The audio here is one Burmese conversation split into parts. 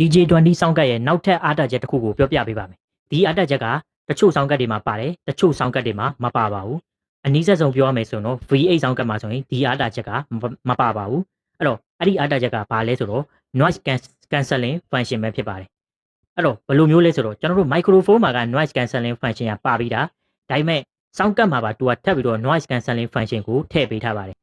DJ20 စောင်းကတ်ရဲ့နောက်ထပ်အားတာချက်တစ်ခုကိုပြောပြပေးပါမယ်ဒီအားတာချက်ကတချို့စောင်းကတ်တွေမှာပါတယ်တချို့စောင်းကတ်တွေမှာမပါပါဘူးအနည်းဆက်ဆုံးပြောရမယ်ဆိုရင်တော့ V8 စောင်းကတ်မှာဆိုရင်ဒီအားတာချက်ကမမပါပါဘူးအဲ့တော့အဲ့ဒီအားတာချက်ကဘာလဲဆိုတော့ noise can- cancelling function ပဲဖြစ်ပါတယ်အဲ့တော့ဘယ်လိုမျိုးလဲဆိုတော့ကျွန်တော်တို့ microphone မှာက noise cancelling function ကပါပြီးတာဒါပေမဲ့စောင်းကတ်မှာပါသူကထပ်ပြီးတော့ noise cancelling function ကိုထည့်ပေးထားပါတယ်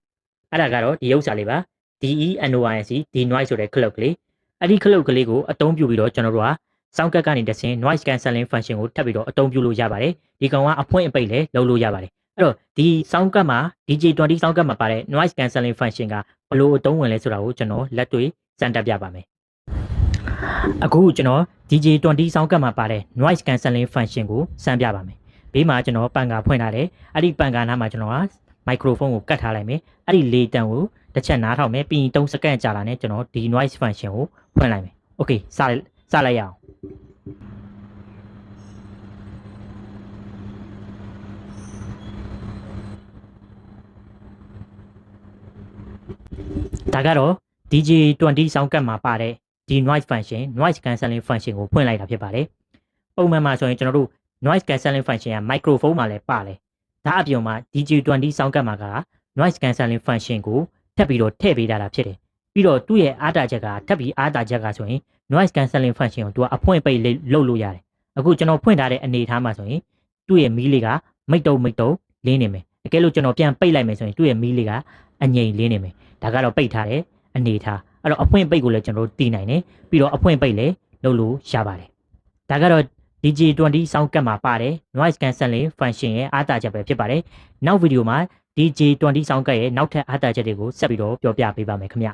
အဲ့ဒါကတော့ဒီဥစ္စာလေးပါ DENOISE ဒီ noise ဆိုတဲ့ cloud ကလေး အဲ့ဒီခလုတ်ကလေးကိုအသုံးပြုပြီးတော့ကျွန်တော်တို့ကစောင်းကတ်ကနေတဆင် noise cancelling function ကိုထပ်ပြီးတော့အသုံးပြုလို့ရပါတယ်ဒီကောင်ကအဖွင့်အပိတ်လည်းလုပ်လို့ရပါတယ်အဲ့တော့ဒီစောင်းကတ်မှာ DJ20 စောင်းကတ်မှာပါတဲ့ noise cancelling function ကဘလို့အသုံးဝင်လဲဆိုတာကိုကျွန်တော်လက်တွေ့စမ်းတက်ပြပါမယ်အခုကျွန်တော် DJ20 စောင်းကတ်မှာပါတဲ့ noise cancelling function ကိုစမ်းပြပါမယ်ဘေးမှာကျွန်တော်ပန်ကာဖွင့်ထားတယ်အဲ့ဒီပန်ကာနားမှာကျွန်တော်က မိုက်ခရိုဖုန်းကိုကတ်ထားလိုက်မယ်အဲ့ဒီလေတန်ကိုတစ်ချက်နားထောင်မယ်ပြီးရင်3စက္ကန့်ကြာလာနဲ့ကျွန်တော်ဒီ noise function ကိုဖွင့်လိုက်မယ် okay စလိုက်စလိုက်ရအောင်ဒါကတော့ DJ 20 sound card မှာပါတဲ့ဒီ noise function noise cancelling function ကိုဖွင့်လိုက်တာဖြစ်ပါတယ်ပုံမှန်မှာဆိုရင်ကျွန်တော်တို့ noise cancelling function က microphone မှာလည်းပါတယ် ဒါအပြင်မှာ DJ20 စောင်းကတ်မှာက noise cancelling function ကိုထပ်ပြီးတော့ထည့်ပေးထားတာဖြစ်တယ်ပြီးတော့သူ့ရဲ့အားတာချက်ကထပ်ပြီးအားတာချက်ကဆိုရင် noise cancelling function ကိုသူကအဖွင့်ပိတ်လေးလုပ်လို့ရတယ်အခုကျွန်တော်ဖွင့်ထားတဲ့အနေအထားမှာဆိုရင်သူ့ရဲ့မီးလေးကမိတ်တုံမိတ်တုံလင်းနေမယ်တကယ်လို့ကျွန်တော်ပြန်ပိတ်လိုက်မယ်ဆိုရင်သူ့ရဲ့မီးလေးကအငြိမ်လင်းနေမယ်ဒါကတော့ပိတ်ထားတဲ့အနေအထားအဲ့တော့အဖွင့်ပိတ်ကိုလည်းကျွန်တော်တို့တည်နိုင်တယ်ပြီးတော့အဖွင့်ပိတ်လည်းလုပ်လို့ရပါတယ်ဒါကတော့ DJ20 စောင်းကတ်မှာပါတယ် noise cancelling function ရဲ့အားတာချက်ပဲဖြစ်ပါတယ်နောက်ဗီဒီယိုမှာ DJ20 စောင်းကတ်ရဲ့နောက်ထပ်အားတာချက်တွေကိုဆက်ပြီးတော့ပြောပြပေးပါမယ်ခင်ဗျ